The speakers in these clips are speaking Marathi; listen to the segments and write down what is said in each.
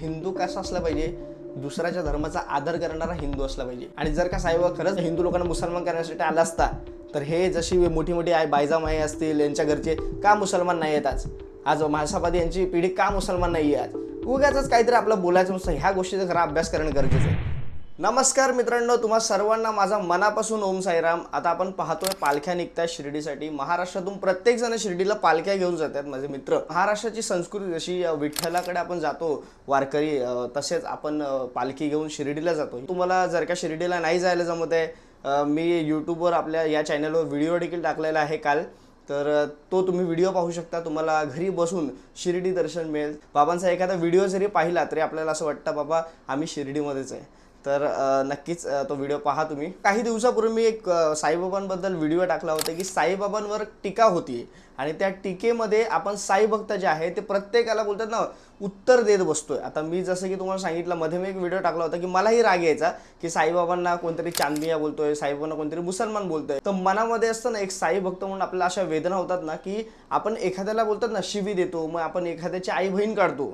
हिंदू कसा असला पाहिजे दुसऱ्याच्या धर्माचा आदर करणारा हिंदू असला पाहिजे. आणि जर का साहेब खरंच हिंदू लोकांना मुसलमान करण्यासाठी आला असता तर हे जशी मोठी मोठी आई बायजामाई असतील यांच्या घरचे का मुसलमान नाही येतात आज? महासापादी यांची पिढी का मुसलमान नाही आहे आज? उगाच काहीतरी आपलं बोलायचं नसतं ह्या गोष्टीचा खरा अभ्यास करणं गरजेचं आहे. नमस्कार मित्रांनो तुम्हा सर्वांना माझा मनापासून ओम साईराम. आता आपण पाहतोय पालख्या निघतात शिर्डीसाठी. महाराष्ट्रातून प्रत्येक जण शिर्डीला पालख्या घेऊन जातात माझे मित्र. महाराष्ट्राची संस्कृती जशी विठ्ठलाकडे आपण जातो वारकरी तसेच आपण पालखी घेऊन शिर्डीला जातो. तुम्हाला जर का शिर्डीला नाही जायला जमत आहे मी यूट्यूबवर आपल्या या चॅनलवर व्हिडिओ देखील टाकलेला आहे काल. तर तो तुम्ही व्हिडिओ पाहू शकता. तुम्हाला घरी बसून शिर्डी दर्शन मिळेल. बाबांचा एखादा व्हिडिओ जरी पाहिला तरी आपल्याला असं वाटतं बाबा आम्ही शिर्डीमध्येच आहे. तर नक्कीच तो व्हिडिओ पहा तुम्ही. काही दिवसापूर्वी मी एक साईबाबांबद्दल व्हिडिओ टाकला होता की साईबाबांवर टीका होती आणि त्या टीकेमध्ये आपण साई भक्त जे आहे ते प्रत्येकाला बोलतात ना उत्तर देत बसतोय. आता मी जसं की तुम्हाला सांगितलं मध्ये मी एक व्हिडिओ टाकला होता की मलाही राग यायचा की साईबाबांना कोणतरी चांदमिया बोलतोय साईबाबांना कोणतरी मुसलमान बोलतोय. तर मनामध्ये असतं ना एक साई भक्त म्हणून आपल्याला अशा वेदना होतात ना की आपण एखाद्याला बोलतात ना शिवी देतो मग आपण एखाद्याची आई बहीण काढतो.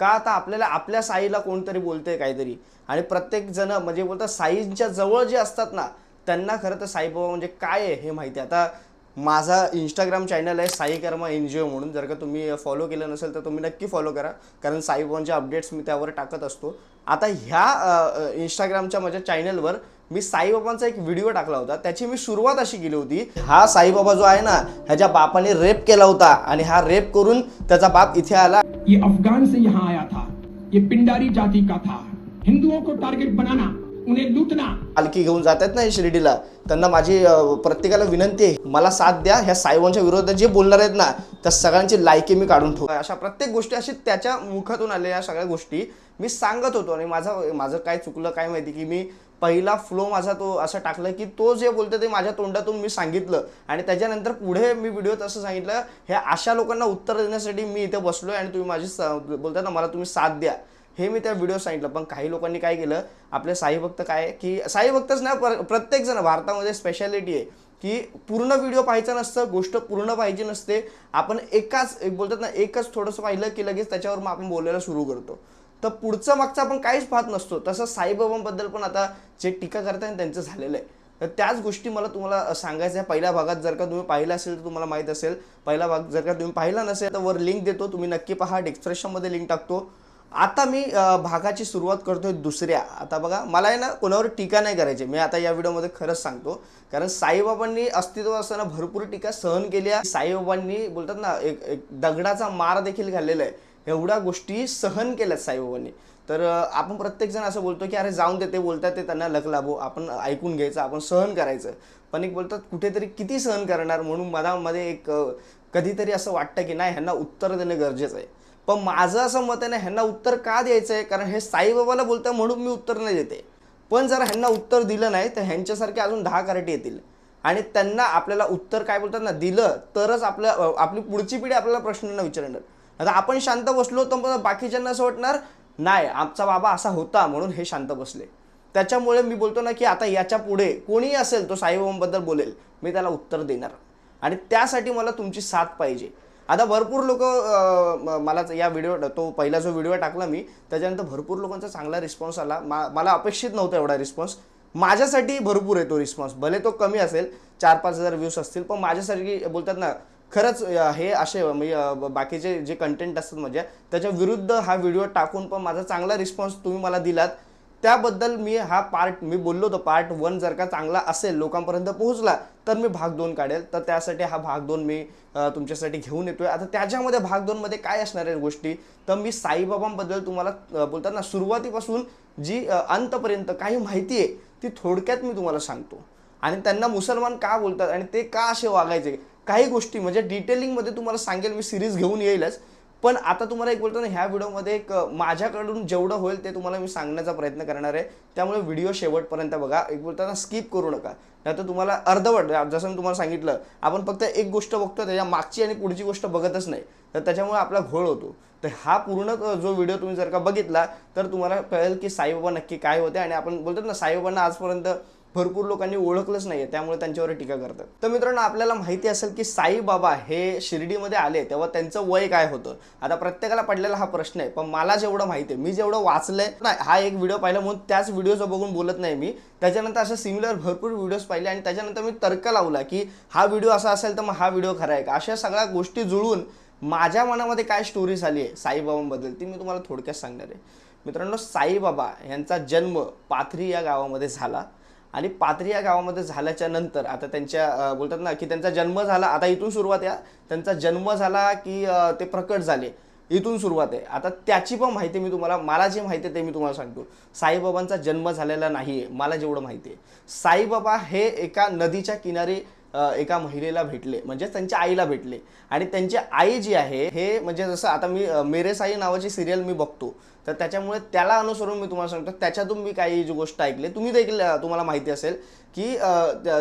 का आता आपल्याला आपल्या साईला कोणतरी बोलतंय काहीतरी? आणि प्रत्येक जण म्हणजे बोलतात साईंच्या जवळ जे असतात ना त्यांना खरं तर साईबाबा म्हणजे काय आहे हे माहिती आहे. आता माझा इंस्टाग्राम चॅनल आहे Sai Karma N G O म्हणून. जर का तुम्ही फॉलो केलं नसेल तर तुम्ही नक्की फॉलो करा. कारण साईबाबांचे अपडेट्स मी त्यावर टाकत असतो. आता ह्या इंस्टाग्रामच्या माझ्या चॅनलवर मी साईबाबांचा एक व्हिडिओ टाकला होता. त्याची मी सुरुवात अशी केली होती. हा साईबाबा जो आहे ना ह्याच्या बापाने रेप केला होता आणि हा रेप करून त्याचा बाप इथे आला. ये अफगान से यहाँ आया था. ये पिंडारी जाति का था. हिंदुओं को टारगेट बनाना उन्हें लूटना. पालखी घेऊन जातात ना शिर्डीला. त्यांना माझी अ, प्रत्येकाला विनंती आहे मला साथ द्या ह्या साहेबांच्या विरोधात जे बोलणार आहेत ना त्या सगळ्यांची लायकी मी काढून ठेवतो. अशा प्रत्येक गोष्टी अशी त्याच्या मुखातून आल्या या सगळ्या गोष्टी मी सांगत होतो आणि माझं माझं काय चुकलं काय माहिती की मी पहिला फ्लो माझा तो असं टाकलं की तो जे बोलतो ते माझ्या तोंडातून मी सांगितलं. आणि त्याच्यानंतर पुढे मी व्हिडिओत असं सांगितलं हे अशा लोकांना उत्तर देण्यासाठी मी इथे बसलोय आणि तुम्ही माझी बोलतात बोलता ना मला तुम्ही साथ द्या. हे मी त्या व्हिडिओ सांगितलं. पण काही लोकांनी काय केलं आपले साई भक्त काय की साई भक्तच ना प्रत्येकजण भारतामध्ये स्पेशालिटी आहे की पूर्ण व्हिडिओ पाहायचा नसतं गोष्ट पूर्ण पाहिजे नसते. आपण एकाच एक बोलतात ना एकच थोडंसं पाहिलं की लगेच त्याच्यावर मग आपण बोलायला सुरू करतो. तर पुढचं मागचं आपण काहीच पाहत नसतो. तसं साईबाबांबद्दल पण आता जे टीका करताय त्यांचं झालेलं आहे. तर त्याच गोष्टी मला तुम्हाला सांगायचं आहे. पहिल्या भागात जर का तुम्ही पाहिला असेल तर तुम्हाला माहीत असेल. पहिला भाग जर का तुम्ही पाहिला नसेल तर वर लिंक देतो. तुम्ही नक्की पहा. डिस्क्रिप्शनमध्ये लिंक टाकतो. आता मी भागाची सुरुवात करतोय दुसऱ्या. आता बघा मला आहे ना कोणावर टीका नाही करायची. मी आता या व्हिडिओमध्ये खरंच सांगतो. कारण साईबाबांनी अस्तित्व असताना भरपूर टीका सहन केली आहे. साईबाबांनी बोलतात ना एक एक दगडाचा मार देखील घाललेला आहे. एवढ्या गोष्टी सहन केल्यात साईबाबांनी तर आपण प्रत्येकजण असं बोलतो की अरे जाऊन देते बोलतात ते त्यांना लग लाभो आपण ऐकून घ्यायचं आपण सहन करायचं. पण एक बोलतात कुठेतरी किती सहन करणार? म्हणून मनामध्ये एक कधीतरी असं वाटतं की नाही ह्यांना उत्तर देणं गरजेचं आहे. पण माझं असं मत आहे ना ह्यांना उत्तर का द्यायचं आहे? कारण हे साईबाबाला बोलतं म्हणून मी उत्तर नाही देते. पण जर ह्यांना उत्तर दिलं नाही तर ह्यांच्यासारखे अजून दहा कराटे येतील. आणि त्यांना आपल्याला उत्तर काय बोलतात ना दिलं तरच आपल्या आपली पुढची पिढी आपल्याला प्रश्न न विचारणार. आता आपण शांत बसलो तर मग बाकीच्यांना असं वाटणार नाही आमचा बाबा असा होता म्हणून हे शांत बसले. त्याच्यामुळे मी बोलतो ना की आता याच्यापुढे कोणीही असेल तो साईबाबांबद्दल बोलेल मी त्याला उत्तर देणार. आणि त्यासाठी मला तुमची साथ पाहिजे. आता भरपूर लोक मला या व्हिडिओ तो पहिला जो व्हिडिओ टाकला मी त्याच्यानंतर भरपूर लोकांचा चांगला रिस्पॉन्स आला. मा मला अपेक्षित नव्हता एवढा रिस्पॉन्स. माझ्यासाठी भरपूर आहे तो रिस्पॉन्स. भले तो कमी असेल चार पाच हजार व्ह्यूज असतील पण माझ्यासाठी बोलतात ना खरंच हे असे म्हणजे बाकीचे जे कंटेंट असतात म्हणजे त्याच्या विरुद्ध हा व्हिडिओ टाकून पण माझा चांगला रिस्पॉन्स तुम्ही मला दिलात. त्याबद्दल मी हा पार्ट मी बोललो होतो पार्ट वन जर का चांगला असेल लोकांपर्यंत पोहोचला तर मी भाग दोन काढेल. तर त्यासाठी हा भाग दोन मी तुमच्यासाठी घेऊन येतोय. आता त्याच्यामध्ये भाग दोनमध्ये काय असणार आहे गोष्टी? तर मी साईबाबांबद्दल तुम्हाला बोलतात ना सुरुवातीपासून जी अंतपर्यंत काही माहिती आहे ती थोडक्यात मी तुम्हाला सांगतो. आणि त्यांना मुसलमान का बोलतात? आणि ते का असे वागायचे? काही गोष्टी म्हणजे डिटेलिंगमध्ये तुम्हाला सांगेल मी सिरीज घेऊन येईलच. पण आता तुम्हाला एक बोलतो ना ह्या व्हिडिओमध्ये एक माझ्याकडून जेवढं होईल ते तुम्हाला मी सांगण्याचा प्रयत्न करणार आहे. त्यामुळे व्हिडिओ शेवटपर्यंत बघा. एक बोलताना स्किप करू नका. नाही तर तुम्हाला अर्धवट जसं मी तुम्हाला सांगितलं आपण फक्त एक गोष्ट बघतो त्याच्या मागची आणि पुढची गोष्ट बघतच नाही. तर त्याच्यामुळे आपला घोळ होतो. तर हा पूर्ण जो व्हिडिओ तुम्ही जर का बघितला तर तुम्हाला कळेल की साईबाबा नक्की काय होते. आणि आपण बोलतो ना साईबाबांना आजपर्यंत भरपूर लोकांनी ओळखलंच नाही आहे त्यामुळे त्यांच्यावर टीका करतात. तर मित्रांनो आपल्याला माहिती असेल की साईबाबा हे शिर्डीमध्ये आले तेव्हा त्यांचं वय काय होतं? आता प्रत्येकाला पडलेला हा प्रश्न आहे पण मला जेवढं माहिती आहे मी जेवढं वाचलंय नाही हा एक व्हिडिओ पाहिला म्हणून त्याच व्हिडिओचं बघून बोलत नाही मी. त्याच्यानंतर असे सिमिलर भरपूर व्हिडिओज पाहिले आणि त्याच्यानंतर मी तर्क लावला की हा व्हिडिओ असा असेल तर मग हा व्हिडिओ खरा आहे का? अशा सगळ्या गोष्टी जुळून माझ्या मनामध्ये काय स्टोरी झाली आहे साईबाबांबद्दल ती मी तुम्हाला थोडक्यात सांगणार आहे. मित्रांनो साईबाबा यांचा जन्म पाथरी या गावामध्ये झाला. आणि पाथरी या गावामध्ये झाल्याच्यानंतर आता त्यांच्या बोलतात ना की त्यांचा जन्म झाला आता इथून सुरुवात या त्यांचा जन्म झाला की ते प्रकट झाले इथून सुरुवात आहे. आता त्याची पण माहिती मी तुम्हाला मला जे माहिती आहे ते मी तुम्हाला सांगतो. साईबाबांचा जन्म झालेला नाही आहे मला जेवढं माहिती आहे. साईबाबा हे एका नदीच्या किनारी एका महिलेला भेटले म्हणजे त्यांच्या आईला भेटले. आणि त्यांची आई जी आहे हे म्हणजे जसं आता मी मेरे साई नावाची सिरियल मी बघतो. तर त्याच्यामुळे त्याला अनुसरून मी तुम्हाला सांगतो त्याच्यातून मी काही जी गोष्ट ऐकली तुम्ही देखील तुम्हाला माहिती असेल की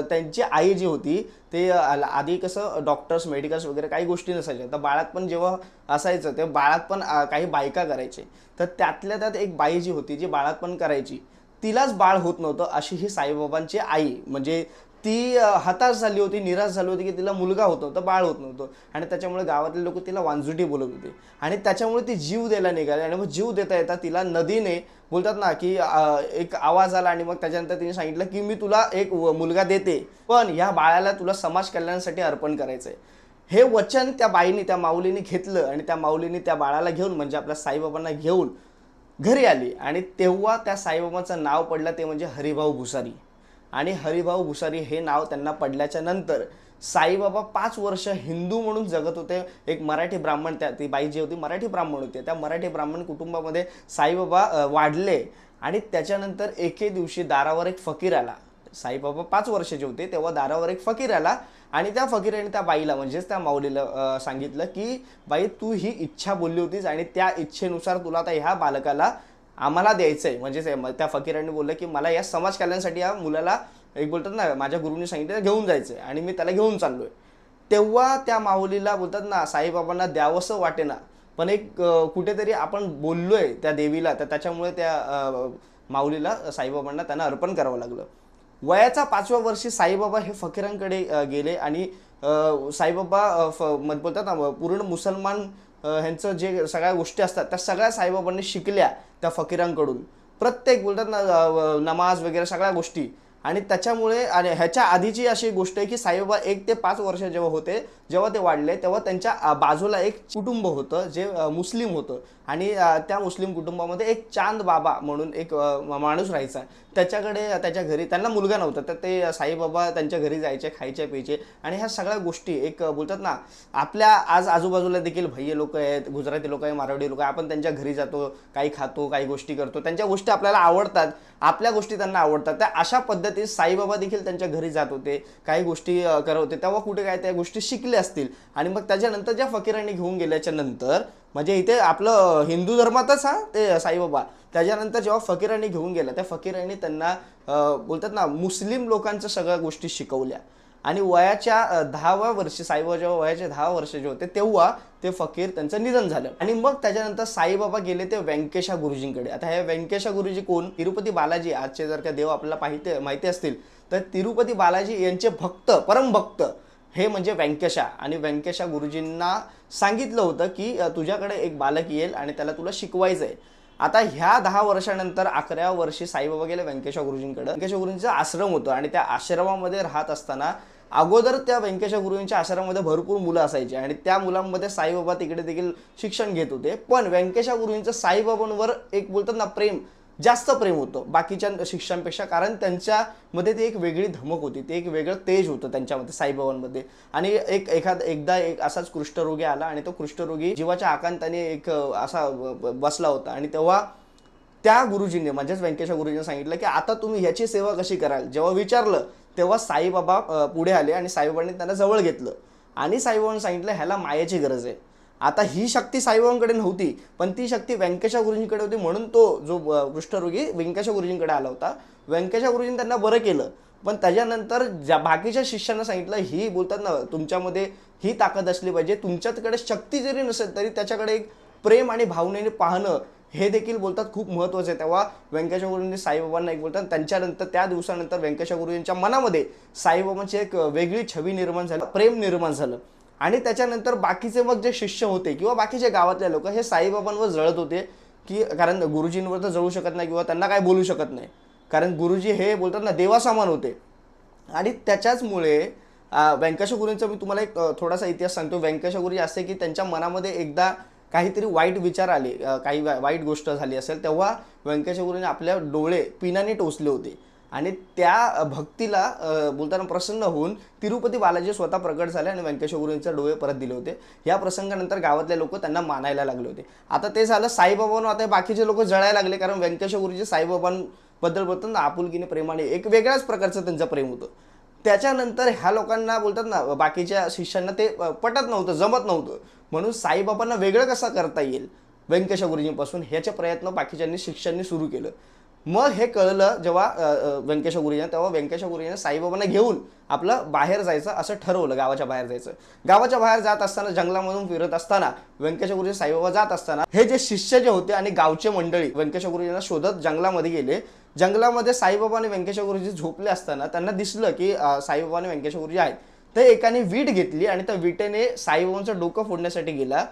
त्यांची आई जी होती ते आधी कसं डॉक्टर्स मेडिकल्स वगैरे काही गोष्टी नसायच्या. तर बाळात पण जेव्हा असायचं ते बाळात पण काही बायका करायचे. तर त्यातल्या त्यात एक बाई जी होती जी बाळात पण करायची तिलाच बाळ होत नव्हतं अशी ही साईबाबांची आई. म्हणजे ती हताश झाली होती निराश झाली होती की तिला मुलगा होत नव्हतं बाळ होत नव्हतं. आणि त्याच्यामुळे गावातले लोक तिला वांजुटी बोलत होते. आणि त्याच्यामुळे ती जीव द्यायला निघाली आणि मग जीव देता येता तिला नदीने बोलतात ना की एक आवाज आला आणि मग त्याच्यानंतर तिने सांगितलं की मी तुला एक व- मुलगा देते. पण ह्या बाळाला तुला समाज कल्याणासाठी अर्पण करायचं आहे हे वचन त्या बाईने त्या माऊलीने घेतलं आणि त्या माऊलीने त्या बाळाला घेऊन म्हणजे आपल्या साईबाबांना घेऊन घरी आली. आणि तेव्हा त्या साईबाबांचं नाव पडलं ते म्हणजे हरिभाऊ भुसारी. आणि हरिभाऊ भुसारी हे नाव त्यांना पडल्याच्या नंतर साईबाबा पाच वर्ष हिंदू म्हणून जगत होते. एक मराठी ब्राह्मण त्या ती बाई जी होती मराठी ब्राह्मण होती. त्या मराठी ब्राह्मण कुटुंबामध्ये साईबाबा वाढले आणि त्याच्यानंतर एके दिवशी दारावर एक फकीर आला. साईबाबा पाच वर्षाचे होते तेव्हा दारावर एक फकीर आला आणि त्या फकीराने त्या बाईला म्हणजेच त्या माऊलीला सांगितलं की बाई तू ही इच्छा बोलली होतीस आणि त्या इच्छेनुसार तुला आता ह्या बालकाला आम्हाला द्यायचं आहे म्हणजे त्या फकीरांनी बोललं की मला या समाज कल्याणासाठी या मुलाला एक बोलतात ना माझ्या गुरुनी सांगितलं घेऊन जायचं आहे आणि मी त्याला घेऊन चाललो आहे तेव्हा त्या माऊलीला बोलतात ना साईबाबांना द्यावंसं वाटेना. पण एक कुठेतरी आपण बोललो आहे त्या देवीला तर त्याच्यामुळे त्या माऊलीला साईबाबांना त्यांना अर्पण करावं लागलं. वयाच्या पाचव्या वर्षी साईबाबा हे फकीरांकडे गेले आणि साईबाबा फ- बोलतात ना पूर्ण मुसलमान ह्यांचं जे सगळ्या गोष्टी असतात त्या सगळ्या साईबाबांनी शिकल्या त्या फकीरांकडून. प्रत्येक बोलतात ना नमाज वगैरे सगळ्या गोष्टी. आणि त्याच्यामुळे आणि ह्याच्या आधीची अशी गोष्ट आहे की साईबाबा एक ते पाच वर्ष जेव्हा होते जेव्हा ते वाढले तेव्हा त्यांच्या बाजूला एक कुटुंब होतं जे मुस्लिम होतं. आणि त्या मुस्लिम कुटुंबामध्ये एक चांद बाबा म्हणून एक माणूस राहायचा. त्याच्याकडे त्याच्या घरी त्यांना मुलगा नव्हता. तर ते साईबाबा त्यांच्या घरी जायचे खायचे प्यायचे. आणि ह्या सगळ्या गोष्टी एक बोलतात ना आपल्या आज आजूबाजूला देखील भैये लोक आहेत गुजराती लोक आहे मारवाडी लोक आहे आपण त्यांच्या घरी जातो काही खातो काही गोष्टी करतो. त्यांच्या गोष्टी आपल्याला आवडतात. आपल्या गोष्टी त्यांना आवडतात. त्या अशा पद्धतीत साईबाबा देखील त्यांच्या घरी जात होते काही गोष्टी करत होते. तेव्हा कुठे काय त्या गोष्टी शिकल्या असतील. आणि मग त्याच्यानंतर ज्या फकीरांनी घेऊन गेल्याच्यानंतर म्हणजे इथे आपलं हिंदू धर्मातच हा ते साईबाबा. त्याच्यानंतर जेव्हा फकीरांनी घेऊन गेला त्या फकीरांनी त्यांना बोलतात ना मुस्लिम लोकांच्या सगळ्या गोष्टी शिकवल्या. आणि वयाच्या दहाव्या वर्षी साईबाबा जेव्हा वयाचे दहा वर्षाचे होते तेव्हा ते फकीर त्यांचं निधन झालं. आणि मग त्याच्यानंतर साईबाबा गेले ते व्यंकेशा गुरुजींकडे. आता हे व्यंकेशा गुरुजी कोण? तिरुपती बालाजी. आजचे जर का देव आपल्याला पाहिते माहिती असतील तर तिरुपती बालाजी यांचे भक्त परमभक्त हे म्हणजे व्यंकेशा आणि व्यंकेशा गुरुजींना सांगितलं होतं की तुझ्याकडे एक बालक येईल आणि त्याला तुला शिकवायचं आहे आता ह्या दहा वर्षानंतर अकराव्या वर्षी साईबाबा गेले व्यंकेशा गुरुजींकडे. व्यंकेशा गुरुजींचा आश्रम होतं आणि त्या आश्रमामध्ये राहत असताना अगोदर त्या व्यंकेशा गुरुजींच्या आश्रमामध्ये भरपूर मुलं असायची आणि त्या मुलांमध्ये साईबाबा तिकडे देखील शिक्षण घेत होते. पण व्यंकेशा गुरुजींचं साईबाबांवर एक बोलतात ना प्रेम जास्त प्रेम होतं बाकीच्या शिक्षांपेक्षा कारण त्यांच्यामध्ये ती एक वेगळी धमक होती ते एक वेगळं तेज होतं त्यांच्यामध्ये साईबाबांमध्ये. आणि एक एखाद एकदा एक असाच कुष्ठरोगी आला आणि तो कुष्ठरोगी जीवाच्या आकांताने एक असा बसला होता. आणि तेव्हा त्या गुरुजींनी म्हणजेच व्यंकेशा गुरुजींनी सांगितलं की आता तुम्ही ह्याची सेवा कशी कराल? जेव्हा विचारलं तेव्हा साईबाबा पुढे आले आणि साईबाबांनी त्यांना जवळ घेतलं. आणि साईबाबांनी सांगितलं ह्याला मायेची गरज आहे. आता ही शक्ती साईबाबांकडे नव्हती पण ती शक्ती व्यंकेशा गुरुजींकडे होती म्हणून तो जो कुष्ठरोगी व्यंकेशा गुरुजींकडे आला होता. व्यंकेशा गुरुजींनी त्यांना बरं केलं पण त्याच्यानंतर ज्या बाकीच्या शिष्यांना सांगितलं ही बोलतात ना तुमच्यामध्ये ही ताकद असली पाहिजे तुमच्याकडे शक्ती जरी नसेल तरी त्याच्याकडे एक प्रेम आणि भावनेने पाहणं हे देखील बोलतात खूप महत्त्वाचं आहे. तेव्हा व्यंकटेश्वर गुरुंनी साईबाबांना एक बोलतात त्यांच्यानंतर त्या दिवसानंतर व्यंकटेश्वर गुरुजींच्या मनामध्ये साईबाबांची एक वेगळी छवी निर्माण झाली प्रेम निर्माण झालं. आणि त्याच्यानंतर बाकीचे मग जे शिष्य होते किंवा बाकीचे गावातले लोक हे साईबाबांवर जळत होते की कारण गुरुजींवर तर जळू शकत नाही किंवा त्यांना काय बोलू शकत नाही. कारण गुरुजी हे बोलतात ना देवासमान होते. आणि त्याच्याचमुळे अ, व्यंकटेश्वर गुरूंचा मी तुम्हाला एक थोडासा इतिहास सांगतो. व्यंकटेश्वर गुरुजी असे की त्यांच्या मनामध्ये एकदा काहीतरी वाईट विचार आले काही वाईट गोष्ट झाली असेल तेव्हा व्यंकटेश्वर आपल्या डोळे पिनाने टोचले होते. आणि त्या भक्तीला बोलताना प्रसन्न होऊन तिरुपती बालाजी स्वतः प्रकट झाले आणि व्यंकटेश्वर गुरूंचे डोळे परत दिले होते. या प्रसंगानंतर गावातले लोक त्यांना मानायला लागले होते. आता ते झालं साईबाबांना आता बाकीचे लोक जळायला लागले कारण व्यंकटेश्वर गुरुजी साईबाबांबद्दल बोलतात ना आपुलकीने प्रेमाने एक वेगळ्याच प्रकारचं त्यांचं प्रेम होतं. त्याच्यानंतर ह्या लोकांना बोलतात ना बाकीच्या शिष्यांना ते पटत नव्हतं जमत नव्हतं. म्हणून साईबाबांना वेगळं कसं करता येईल? व्यंकेश गुरुजींपासून ह्याचे प्रयत्न बाकीच्यांनी शिष्यांनी सुरू केलं. मग हे कळलं जेव्हा व्यंकेश अ, गुरुजींना तेव्हा व्यंकटेश्वर गुरुजींना साईबाबांना घेऊन आपलं बाहेर जायचं असं ठरवलं गावाच्या बाहेर जायचं. गावाच्या बाहेर जात असताना जंगलामधून फिरत असताना व्यंकेश गुरुजी साईबाबा जात असताना हे जे शिष्य जे होते आणि गावचे मंडळी व्यंकटेश्वर गुरुजींना शोधत जंगलामध्ये गेले. जंगलामध्ये साईबाबा आणि व्यंकटेश्वर गुरुजी झोपले असताना त्यांना दिसलं की साईबाबा आणि व्यंकटेश्वर गुरुजी आहेत. तर एकाने वीट घेतली आणि त्या विटेने साईबाबांचं डोकं फोडण्यासाठी गेला.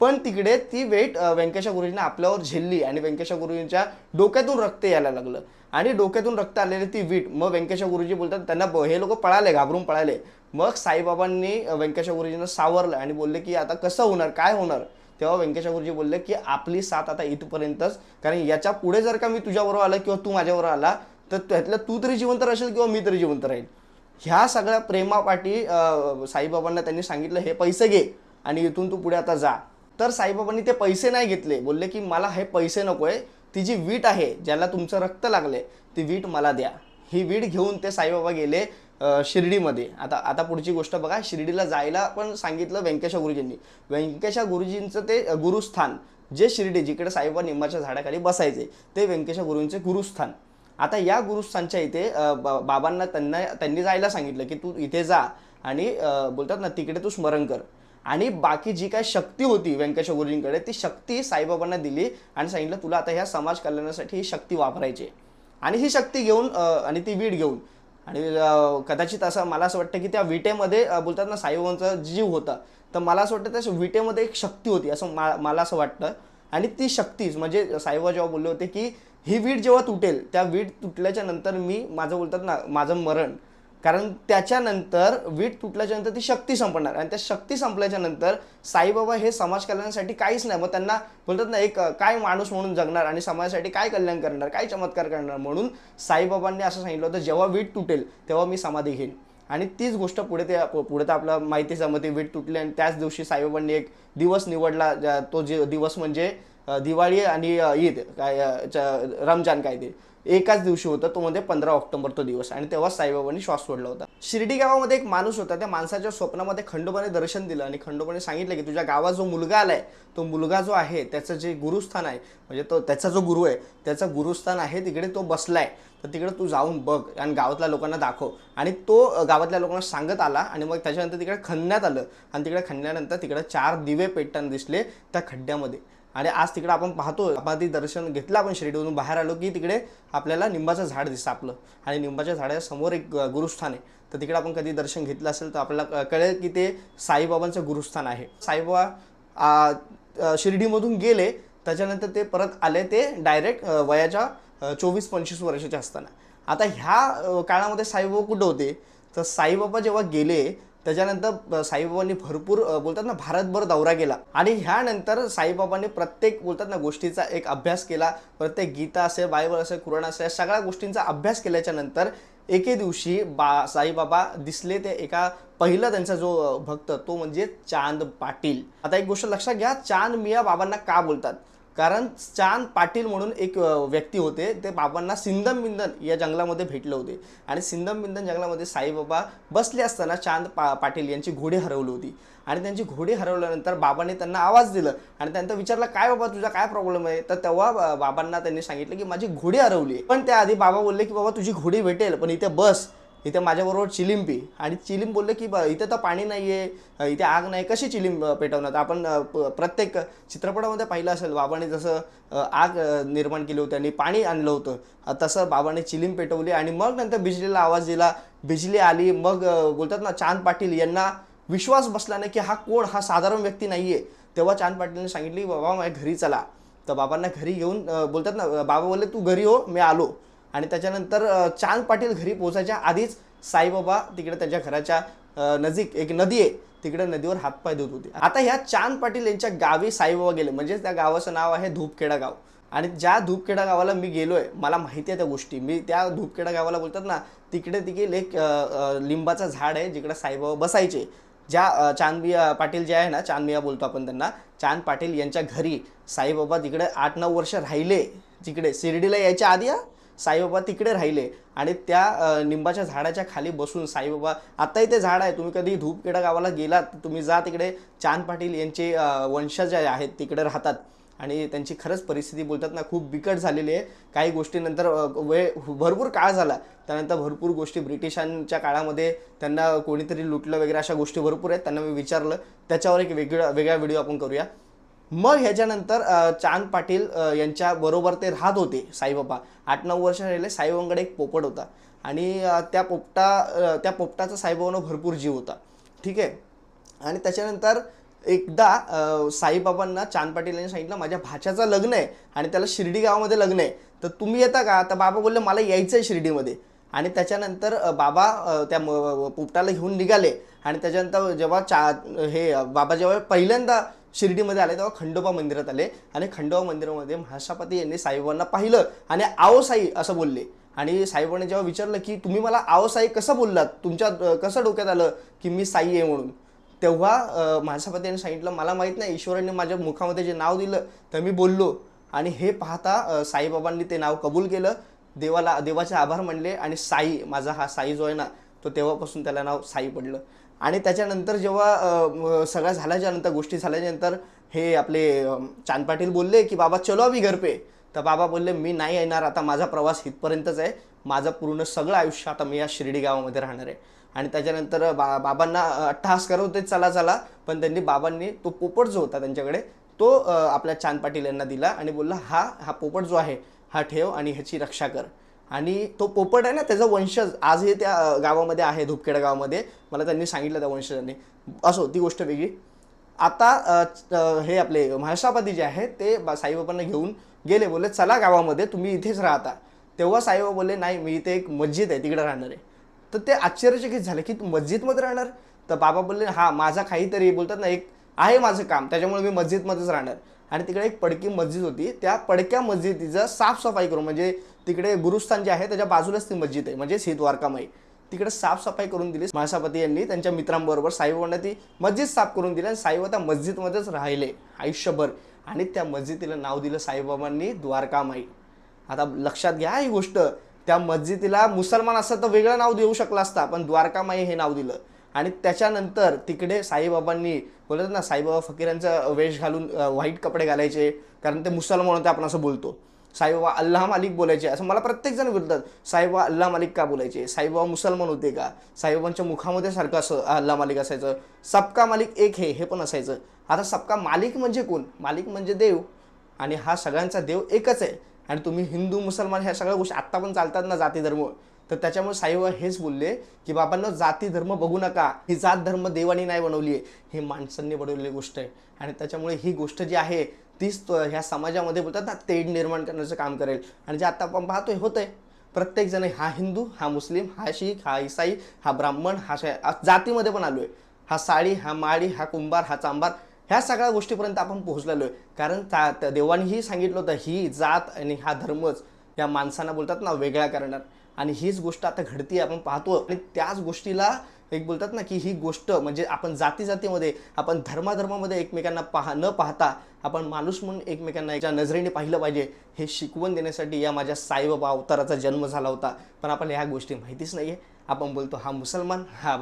पण तिकडे ती वेट अ, व्यंकटेश्वर गुरुजीने आपल्यावर झेलली आणि व्यंकटेश्वर गुरुजींच्या डोक्यातून रक्त यायला लागलं. आणि डोक्यातून रक्त आलेली ती वीट मग व्यंकटेश्वर गुरुजी बोलतात त्यांना हे लोक पळाले घाबरून पळाले. मग साईबाबांनी अ, व्यंकटेश्वर गुरुजींना सावरलं आणि बोलले की आता कसं होणार काय होणार? तेव्हा व्यंकटेश्वर गुरुजी बोलले की आपली साथ आता इथपर्यंतच कारण याच्यापुढे जर का मी तुझ्याबरोबर आला किंवा तू माझ्याबरोबर आला तर त्यातलं तू तरी जिवंत राहशील किंवा मी तरी जिवंत राहील ह्या सगळ्या प्रेमापाठी साईबाबांना त्यांनी सांगितलं हे पैसे घे आणि इथून तू पुढे आता जा. तर साईबाबांनी ते पैसे नाही घेतले. बोलले की मला हे पैसे नको आहे ती जी वीट आहे ज्याला तुमचं रक्त लागले ती वीट मला द्या. ही वीट घेऊन ते साईबाबा गेले शिर्डीमध्ये. आता आता पुढची गोष्ट बघा. शिर्डीला जायला पण सांगितलं व्यंकेशा गुरुजींनी. व्यंकेशा गुरुजींचं ते गुरुस्थान जे शिर्डी जिकडे साईबाबा निंबाच्या झाडाखाली बसायचे ते व्यंकेशा गुरुजींचे गुरुस्थान. आता या गुरुस्थानच्या इथे बाबांना त्यांना त्यांनी जायला सांगितलं की तू इथे जा आणि बोलतात ना तिकडे तू स्मरण कर. आणि बाकी जी काय शक्ती होती व्यंकटेश्वर गुरुजींकडे ती शक्ती साईबाबांना दिली आणि सांगितलं तुला आता ह्या समाज कल्याणासाठी ही शक्ती वापरायची आणि ही शक्ती घेऊन आणि ती वीट घेऊन आणि कदाचित असं मला असं वाटतं की त्या विटेमध्ये बोलतात ना साईबाबांचा जीव होता. तर मला असं वाटतं त्या विटेमध्ये एक शक्ती होती असं मा- मला असं वाटतं. आणि ती शक्तीच म्हणजे साईबाबा जेव्हा बोलले होते की ही वीट जेव्हा तुटेल त्या वीट तुटल्याच्या नंतर मी माझं बोलतात ना माझं मरण. कारण त्याच्यानंतर वीट तुटल्याच्या नंतर ती शक्ती संपणार. आणि त्या शक्ती संपल्याच्या नंतर साईबाबा हे समाज कल्याणासाठी काहीच नाही. मग त्यांना बोलतात ना एक काय माणूस म्हणून जगणार आणि समाजासाठी काय कल्याण करणार काय चमत्कार करणार? म्हणून साईबाबांनी असं सांगितलं होतं जेव्हा वीट तुटेल तेव्हा मी समाधी घेईन. आणि तीच गोष्ट पुढे ते पुढे तर आपलं माहिती जमते वीट तुटली आणि त्याच दिवशी साईबाबांनी एक दिवस निवडला तो जे दिवस म्हणजे दिवाळी आणि ईद काय च- रमजान काय ते एकाच दिवशी होतं तो म्हणजे पंधरा ऑक्टोबर तो दिवस. आणि तेव्हा साईबाबांनी श्वास सोडला होता. शिर्डी गावामध्ये एक माणूस होता त्या माणसाच्या स्वप्नामध्ये खंडोबाने दर्शन दिलं आणि खंडोबाने सांगितलं की तुझ्या गावात जो मुलगा आलाय तो मुलगा जो आहे त्याचं जे गुरुस्थान आहे म्हणजे तो त्याचा जो गुरु आहे त्याचं गुरुस्थान आहे तिकडे तो बसलाय. तर तिकडे तू जाऊन बघ आणि गावातल्या लोकांना दाखव. आणि तो गावातल्या लोकांना सांगत आला आणि मग त्याच्यानंतर तिकडे खणण्यात आलं. आणि तिकडे खणल्यानंतर तिकडे चार दिवे पेटताना दिसले त्या खड्ड्यामध्ये. आणि आज तिकडे आपण पाहतो आपण दर्शन घेतलं आपण शिर्डीवरून बाहेर आलो की तिकडे आपल्याला निंबाचं झाड दिसतं आपलं. आणि निंबाच्या झाडाच्या समोर एक गुरुस्थान आहे. तर तिकडे आपण कधी दर्शन घेतलं असेल तर आपल्याला कळेल की ते साईबाबांचं गुरुस्थान आहे. साईबाबा शिर्डीमधून गेले त्याच्यानंतर ते परत आले ते डायरेक्ट वयाच्या चोवीस पंचवीस वर्षाचे असताना. आता ह्या काळामध्ये साईबाबा कुठं होते? तर साईबाबा जेव्हा गेले त्याच्यानंतर साईबाबांनी भरपूर बोलतात ना भारतभर दौरा केला. आणि ह्यानंतर साईबाबांनी प्रत्येक बोलतात ना गोष्टीचा एक अभ्यास केला. प्रत्येक गीता असेल बायबल असेल कुराण असेल या सगळ्या गोष्टींचा अभ्यास केल्याच्यानंतर एके दिवशी बा साईबाबा दिसले ते एका पहिला त्यांचा जो भक्त तो म्हणजे चांद पाटील. आता एक गोष्ट लक्षात घ्या चांद मिया बाबांना का बोलतात? कारण चांद पाटील म्हणून एक व्यक्ती होते. ते बाबांना सिंदम बिंदन या जंगलामध्ये भेटले होते. आणि सिंदम बिंदन जंगलामध्ये साईबाबा बसले असताना चांद पा पाटील यांची घोडी हरवली होती. आणि त्यांची घोडी हरवल्यानंतर बाबांनी त्यांना आवाज दिला. आणि त्यांना विचारलं काय बाबा तुझा काय प्रॉब्लेम आहे? तर तेव्हा बा- बाबांना त्यांनी सांगितलं की माझी घोडी हरवली आहे. पण त्याआधी बाबा बोलले की बाबा तुझी घोडी भेटेल पण इथे बस. इथे माझ्याबरोबर चिलिंबी. आणि चिलिम बोलले की इथे तर पाणी नाही आहे इथे आग नाही. कशी चिलिंब पेटवणार? आपण प्रत्येक चित्रपटामध्ये पाहिलं असेल बाबाने जसं आग निर्माण केली होती आणि पाणी आणलं होतं तसं बाबाने चिलिम पेटवली आणि मग नंतर बिजलीला आवाज दिला बिजली आली. मग बोलतात ना चांद पाटील यांना विश्वास बसला नाही की हा कोण? हा साधारण व्यक्ती नाही आहे तेव्हा चांद पाटीलने सांगितली बाबा माझ्या घरी चला. तर बाबांना घरी घेऊन बोलतात ना बाबा बोलले तू घरी हो मी आलो. आणि त्याच्यानंतर चांद पाटील घरी पोहोचायच्या आधीच साईबाबा तिकडे त्यांच्या घराच्या नजीक एक नदी आहे तिकडे नदीवर हातपाय धुत होते. आता ह्या चांद पाटील यांच्या गावी साईबाबा गेले. म्हणजेच त्या गावाचं नाव आहे धूपखेडा गाव. आणि ज्या धूपखेडा गावाला मी गेलो आहे मला माहिती आहे त्या गोष्टी. मी त्या धूपखेडा गावाला बोलतात ना तिकडे तिकडे एक लिंबाचं झाड आहे जिकडे साईबाबा बसायचे. ज्या चांदबिया पाटील जे आहे ना चांदबिया बोलतो आपण त्यांना चांद पाटील यांच्या घरी साईबाबा तिकडे आठ नऊ वर्ष राहिले. तिकडे शिर्डीला यायच्या आधी हा, साईबाबा तिकडे राहिले आणि त्या निंबाच्या झाडाच्या खाली बसून साईबाबा आत्ताही ते झाड आहे तुम्ही कधी धूपखेडा गावाला गेलात तुम्ही जा तिकडे. चांद पाटील यांचे वंशज जे आहेत तिकडे राहतात आणि त्यांची खरंच परिस्थिती बोलतात ना खूप बिकट झालेली आहे. काही गोष्टीनंतर वेळ भरपूर काळ झाला. त्यानंतर भरपूर गोष्टी ब्रिटिशांच्या काळामध्ये त्यांना कोणीतरी लुटलं वगैरे अशा गोष्टी भरपूर आहेत. त्यांना मी विचारलं. त्याच्यावर एक वेगळा वेगळा व्हिडिओ आपण करूया. मग ह्याच्यानंतर चांद पाटील यांच्या बरोबर ते राहत होते साईबाबा. आठ नऊ वर्ष राहिले साईबाबांकडे एक पोपट होता. आणि त्या पोपटा त्या पोपटाचा साईबाबांना भरपूर जीव होता. ठीक आहे? आणि त्याच्यानंतर एकदा साईबाबांना चांद पाटील यांनी सांगितलं माझ्या भाच्याचं लग्न आहे आणि त्याला शिर्डी गावामध्ये लग्न आहे. तर तुम्ही येता का? तर बाबा बोलले मला यायचं आहे शिर्डीमध्ये. आणि त्याच्यानंतर बाबा त्या पोपटाला घेऊन निघाले. आणि त्याच्यानंतर जेव्हा चा हे बाबा जेव्हा पहिल्यांदा शिर्डीमध्ये आले तेव्हा खंडोबा मंदिरात आले आणि खंडोबा मंदिरामध्ये महाशापती यांनी साईबाबांना पाहिलं आणि आओ साई असं बोलले. आणि साईबाबांनी जेव्हा विचारलं की तुम्ही मला आओ साई कसं बोललात? तुमच्या कसं डोक्यात आलं की मी साई आहे म्हणून? तेव्हा महाशापती यांनी सांगितलं मला माहीत नाही ईश्वराने माझ्या मुखामध्ये जे नाव दिलं तर मी बोललो. आणि हे पाहता साईबाबांनी ते नाव कबूल केलं. देवाला देवाचे आभार मानले आणि साई माझा हा साई जो आहे ना तो तेव्हापासून त्याला नाव साई पडलं. आणि त्याच्यानंतर जेव्हा सगळं झाल्याच्यानंतर गोष्टी झाल्याच्यानंतर हे आपले चांद पाटील बोलले की बाबा चलो आम्ही घर पे तर बाबा बोलले मी नाही येणार आता माझा प्रवास इथपर्यंतच आहे. माझं पूर्ण सगळं आयुष्य आता मी या शिर्डी गावामध्ये राहणार आहे. आणि त्याच्यानंतर बा बाबांना अट्टहास करत होते चला चला. पण त्यांनी बाबांनी तो पोपट जो होता त्यांच्याकडे तो आपल्या चांद पाटील यांना दिला आणि बोलला हा हा पोपट जो आहे हा ठेव आणि ह्याची रक्षा कर. आणि तो पोपट आहे ना त्याचा वंशज आजही त्या गावामध्ये आहे धुपखेडा गावामध्ये. मला त्यांनी सांगितलं त्या वंशजांनी. असो ती गोष्ट वेगळी. आता हे आपले महाशापती जे आहे ते साईबाबांना घेऊन गेले. बोलले चला गावामध्ये तुम्ही इथेच राहता. तेव्हा साईबाबा बोलले नाही मी इथे एक मस्जिद आहे तिकडे राहणार आहे. तर ते आश्चर्यचकित झाले की तू मस्जिदमध्ये राहणार? तर बाबा बोलले हा माझा काहीतरी बोलतात ना एक आहे माझं काम त्याच्यामुळे मी मस्जिदमध्येच राहणार. आणि तिकडे एक पडकी मस्जिद होती. त्या पडक्या मस्जिदीचं साफसफाई करून म्हणजे तिकडे गुरुस्थान जे आहे त्याच्या बाजूलाच ती मस्जिद आहे म्हणजे ही द्वारकामाई तिकडे साफसफाई करून दिली महासापती यांनी त्यांच्या मित्रांबरोबर साईबाबांना ती मस्जिद साफ करून दिली आणि साईबा त्या मस्जिदमध्येच राहिले आयुष्यभर. आणि त्या मस्जिदीला नाव दिलं साईबाबांनी द्वारकामाई. आता लक्षात घ्या ही गोष्ट. त्या मस्जिदीला मुसलमान असतं तर वेगळं नाव देऊ शकलं असता पण द्वारकामाई हे नाव दिलं. आणि त्याच्यानंतर तिकडे साईबाबांनी बोलत ना साईबाबा फकीरांचा वेश घालून व्हाईट कपडे घालायचे. कारण ते मुसलमान होते आपण असं बोलतो. साईबाबा अल्लाह मालिक बोलायचे. असं मला प्रत्येक जण बोलतात साईबाबा अल्लाह मालिक का बोलायचे? साईबाबा मुसलमान होते का? साईबाबांच्या मुखामध्ये सारखं असं अल्लाह मालिक असायचं. सबका मालिक एक हे हे पण असायचं. आता सबका मालिक म्हणजे कोण? मालिक म्हणजे देव. आणि हा सगळ्यांचा देव एकच आहे. आणि तुम्ही हिंदू मुसलमान ह्या सगळ्या गोष्टी आत्ता पण चालतात ना जाती धर्म. तर त्याच्यामुळे साईबा हेच बोलले की बाबांना जाती धर्म बघू नका. ही जात धर्म देवानी नाही बनवली आहे ही माणसांनी बनवलेली गोष्ट आहे. आणि त्याच्यामुळे ही गोष्ट जी आहे तीच ह्या समाजामध्ये बोलतात ना तेढ निर्माण करण्याचं काम करेल. आणि जे आता आपण पाहतोय होतंय. प्रत्येक जण हा हिंदू हा मुस्लिम हा शीख हा इसाई हा ब्राह्मण हा जातीमध्ये पण आलो आहे हा साळी हा माळी हा कुंभार हा चांबार ह्या सगळ्या गोष्टीपर्यंत आपण पोहोचलेलो आहे. कारण त्या देवानीही सांगितलं होतं ही जात आणि हा धर्मच या माणसांना बोलतात ना वेगळा करणार. आणि हीच गोष्ट आता घडती आपण पाहतो आणि त्याच गोष्टीला एक बोलतात ना की ही गोष्ट म्हणजे आपण जाती जातीमध्ये आपण धर्माधर्मामध्ये एकमेकांना पाहा न पाहता आपण माणूस म्हणून एकमेकांना एका नजरेने पाहिलं पाहिजे हे शिकवण देण्यासाठी या माझ्या साईबाबा अवताराचा जन्म झाला होता. पण आपल्याला ह्या गोष्टी माहितीच नाही आहे आपण बोलतो हा मुसलमान हा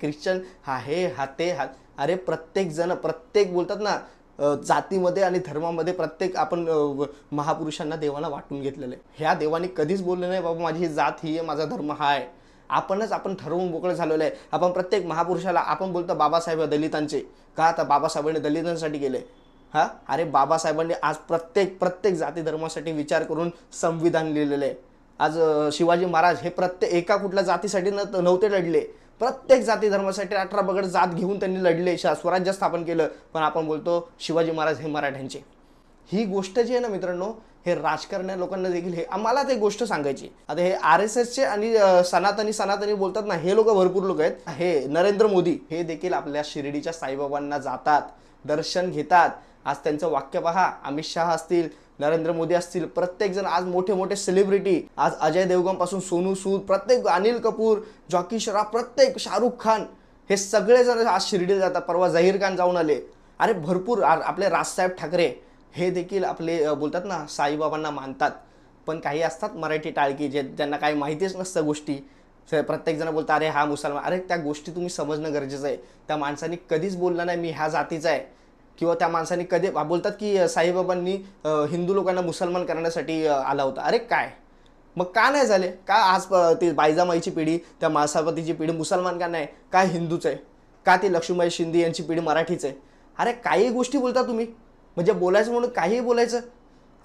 ख्रिश्चन हा हे हा ते हा अरे प्रत्येकजण प्रत्येक बोलतात ना जातीमध्ये आणि धर्मामध्ये प्रत्येक आपण महापुरुषांना देवाला वाटून घेतलेलं आहे. ह्या देवाने कधीच बोललं नाही बाबा माझी जात ही आहे माझा धर्म हा आहे. आपणच आपण ठरवून मोकळं झालेलं आहे. आपण प्रत्येक महापुरुषाला आपण बोलतो बाबासाहेब दलितांचे. का तर बाबासाहेबांनी दलितांसाठी केले हा? अरे बाबासाहेबांनी आज प्रत्येक प्रत्येक जाती धर्मासाठी विचार करून संविधान लिहिलेलं आहे. आज शिवाजी महाराज हे प्रत्येक एका कुठल्या जातीसाठी न नव्हते लढले. प्रत्येक जाती धर्मासाठी अठरा बगड जात घेऊन त्यांनी लढले शा- स्वराज्य स्थापन केलं. पण आपण बोलतो शिवाजी महाराज हे मराठ्यांचे. ही गोष्ट जी आहे ना मित्रांनो हे राजकारण्या लोकांना देखील हे आम्हाला ते गोष्ट सांगायची आता हे आर एस एसचे आणि सनातनी सनातनी बोलतात ना हे लोक भरपूर लोक आहेत. हे नरेंद्र मोदी हे देखील आपल्या शिर्डीच्या साईबाबांना जातात दर्शन घेतात. आज त्यांचं वाक्य पहा. अमित शहा असतील नरेंद्र मोदी असतील प्रत्येक जण आज मोठे मोठे सेलिब्रिटी आज अजय देवगणपासून सोनू सूद प्रत्येक अनिल कपूर जॉकी श्रॉफ प्रत्येक शाहरुख खान हे सगळेजण आज शिर्डी जातात. परवा झहीर खान जाऊन आले. अरे भरपूर आपले राजसाहेब ठाकरे हे देखील आपले बोलतात ना साईबाबांना मानतात. पण काही असतात मराठी टाळकी जे ज्यांना काही माहितीच नसतं गोष्टी. प्रत्येकजण बोलतात अरे हा मुसलमान. अरे त्या गोष्टी तुम्ही समजणं गरजेचं आहे. त्या माणसाने कधीच बोललं नाही मी ह्या जातीचा आहे. किंवा त्या माणसाने कधी बोलतात की साईबाबांनी हिंदू लोकांना मुसलमान करण्यासाठी आला होता. अरे काय? मग का नाही झाले? का आज ती बायजामाईची पिढी त्या मासापतीची पिढी मुसलमान का नाही? काय हिंदूच आहे? का ती लक्ष्मीबाई शिंदे यांची पिढी मराठीच आहे? अरे काही गोष्टी बोलता तुम्ही. म्हणजे बोलायचं म्हणून काहीही बोलायचं.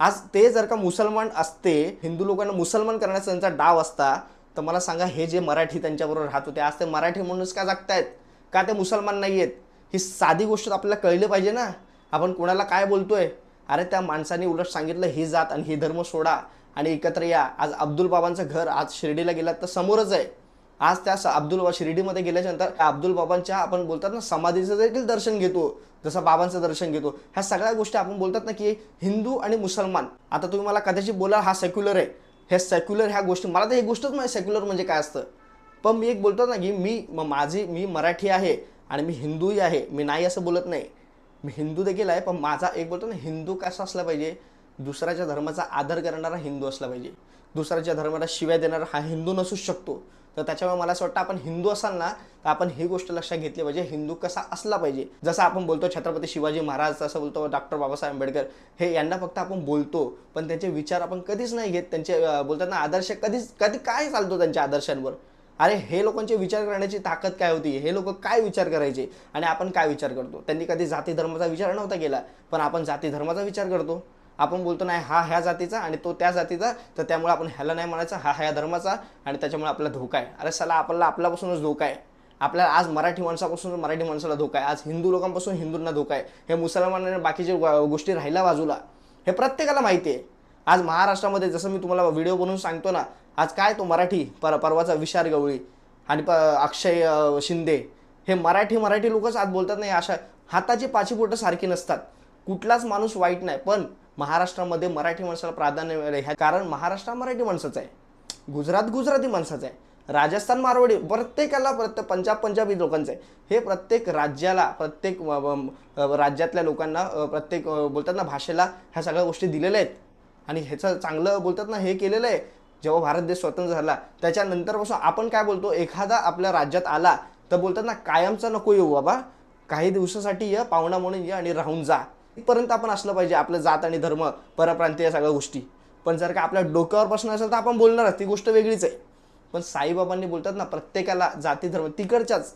आज ते जर का मुसलमान असते हिंदू लोकांना मुसलमान करण्याचा त्यांचा डाव असता तर मला सांगा हे जे मराठी त्यांच्याबरोबर राहत होते आज ते मराठी म्हणूनच का जगतायत? का ते मुसलमान नाही आहेत ही साधी गोष्ट आपल्याला कळली पाहिजे ना. आपण कोणाला काय बोलतोय? अरे त्या माणसाने उलट सांगितलं ही जात आणि ही धर्म सोडा आणि एकत्र या. आज अब्दुल बाबांचं घर आज शिर्डीला गेलात तर समोरच आहे. आज त्या अब्दुल बाबा शिर्डीमध्ये गेल्याच्यानंतर त्या अब्दुल बाबांच्या आपण बोलतात ना समाधीचं देखील दर्शन घेतो. जसं बाबांचं दर्शन घेतो. ह्या सगळ्या गोष्टी आपण बोलतात ना की हिंदू आणि मुसलमान. आता तुम्ही मला कदाचित बोला हा सेक्युलर आहे. हे सेक्युलर ह्या गोष्टी मला तर ही गोष्टच माहिती सेक्युलर म्हणजे काय असतं. पण मी एक बोलतो ना की मी माझी मी मराठी आहे. आणि मी हिंदूही आहे. मी नाही असं बोलत नाही. मी हिंदू देखील आहे पण माझा एक बोलतो ना हिंदू कसा असला पाहिजे दुसऱ्याच्या धर्माचा आदर करणारा हिंदू असला पाहिजे. दुसऱ्याच्या धर्माला शिव्या देणारा हा हिंदू नसूच शकतो. तर त्याच्यामुळे मला असं वाटतं आपण हिंदू असाल ना तर आपण ही गोष्ट लक्षात घेतली पाहिजे हिंदू कसा असला पाहिजे. जसं आपण बोलतो छत्रपती शिवाजी महाराज असं बोलतो डॉक्टर बाबासाहेब आंबेडकर हे यांना फक्त आपण बोलतो पण त्यांचे विचार आपण कधीच नाही घेत. त्यांचे बोलतात ना आदर्श कधीच कधी काय चालतो त्यांच्या आदर्शांवर? अरे हे लोकांचे विचार करण्याची ताकद काय होती? हे लोक काय विचार करायचे? आणि आपण काय विचार करतो? त्यांनी कधी जाती धर्माचा विचार नव्हता केला. पण आपण जाती धर्माचा विचार करतो. आपण बोलतो नाही हा ह्या जातीचा आणि तो त्या जातीचा तर त्यामुळे आपण ह्याला नाही म्हणायचा हा ह्या धर्माचा आणि त्याच्यामुळे आपला धोका आहे. अरे सला आपल्याला आपल्यापासूनच धोका आहे. आपल्याला आज मराठी माणसापासून मराठी माणसाला धोका आहे. आज हिंदू लोकांपासून हिंदूंना धोका आहे. हे मुसलमानांना बाकीचे गोष्टी राहिल्या बाजूला. हे प्रत्येकाला माहिती आहे. आज महाराष्ट्रामध्ये जसं मी तुम्हाला व्हिडिओ बनवून सांगतो ना आज काय तो मराठी पर परवाचा विशार गवळी आणि प अक्षय शिंदे हे मराठी मराठी लोकच आज बोलतात नाही अशा हाताची पाची बोटं सारखी नसतात. कुठलाच माणूस वाईट नाही पण महाराष्ट्रामध्ये मराठी माणसाला प्राधान्य मिळालं ह्या कारण महाराष्ट्र मराठी माणसाचं आहे. गुजरात गुजराती माणसाचं आहे. राजस्थान मारवाडी प्रत्येकाला प्रत्येक पंजाब पंजाबी लोकांचं आहे. हे प्रत्येक राज्याला प्रत्येक राज्यातल्या लोकांना प्रत्येक बोलतात ना भाषेला ह्या सगळ्या गोष्टी दिलेल्या आहेत. आणि ह्याचं चांगलं बोलतात ना हे केलेलं आहे. जेव्हा भारत देश स्वतंत्र झाला त्याच्यानंतरपासून आपण काय बोलतो? एखादा आपल्या राज्यात आला तर बोलतात ना कायमचा नको येऊ बाबा. काही दिवसासाठी या पाहुणा म्हणून ये आणि राहून जा. इथपर्यंत आपण असलं पाहिजे आपलं जात आणि धर्म परप्रांतीय सगळ्या गोष्टी. पण जर का आपल्या डोक्यावर प्रश्न असेल तर आपण बोलणारच. ती गोष्ट वेगळीच आहे. पण साईबाबांनी बोलतात ना प्रत्येकाला जाती धर्म तिकडच्याच.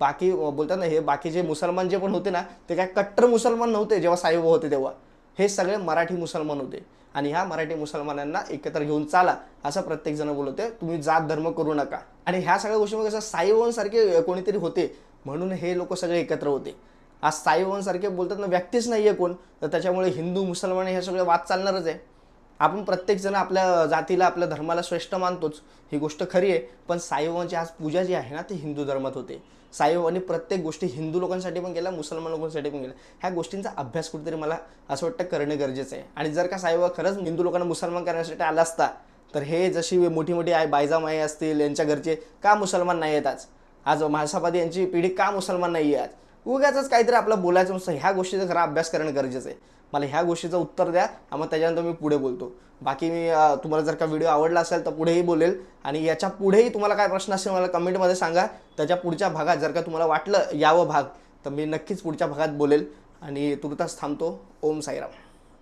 बाकी बोलतात ना हे बाकीचे मुसलमान जे पण होते ना ते काय कट्टर मुसलमान नव्हते जेव्हा साईबाबा होते तेव्हा. हे सगळे मराठी मुसलमान होते. आणि ह्या मराठी मुसलमानांना एकत्र घेऊन चाला असं प्रत्येक जण बोलवते तुम्ही जात धर्म करू नका. आणि ह्या सगळ्या गोष्टीमध्ये कसं साईबाबांसारखे कोणीतरी होते. म्हणून हे लोक सगळे एकत्र होते. आज साईबाबांसारखे बोलतात ना व्यक्तीच नाही आहे कोण. तर त्याच्यामुळे हिंदू मुसलमान हे सगळे वाद चालणारच आहे. आपण प्रत्येकजण आपल्या जातीला आपल्या धर्माला श्रेष्ठ मानतोच. ही गोष्ट खरी आहे. पण साईबाबांची म्हणजे आज पूजा जी आहे ना ती हिंदू धर्मात होते. साईबाबांनी प्रत्येक गोष्टी हिंदू लोकांसाठी पण केल्या मुसलमान लोकांसाठी पण केल्या. ह्या गोष्टींचा अभ्यास कुठेतरी मला असं वाटतं करणं गरजेचं आहे. आणि जर का साईबाबा खरंच हिंदू लोकांना मुसलमान करण्यासाठी आला असता तर हे जशी मोठी मोठी आहे बायजामाई असतील यांच्या घरचे का मुसलमान नाही आहेत आज? आज महासापादी यांची पिढी का मुसलमान नाही आहे आज? उगाच काहीतरी आपलं बोलायचं नसतं. ह्या गोष्टीचा खरा अभ्यास करणं गरजेचं आहे. मला ह्या गोष्टीचं उत्तर द्या मग त्याच्यानंतर मी पुढे बोलतो. बाकी मी तुम्हाला जर का व्हिडिओ आवडला असेल तर पुढेही बोलेल. आणि याच्या पुढेही तुम्हाला काय प्रश्न असेल मला कमेंटमध्ये सांगा. त्याच्या पुढच्या भागात जर का तुम्हाला वाटलं यावं भाग तर मी नक्कीच पुढच्या भागात बोलेल. आणि तुर्तास थांबतो. ओम साईराम.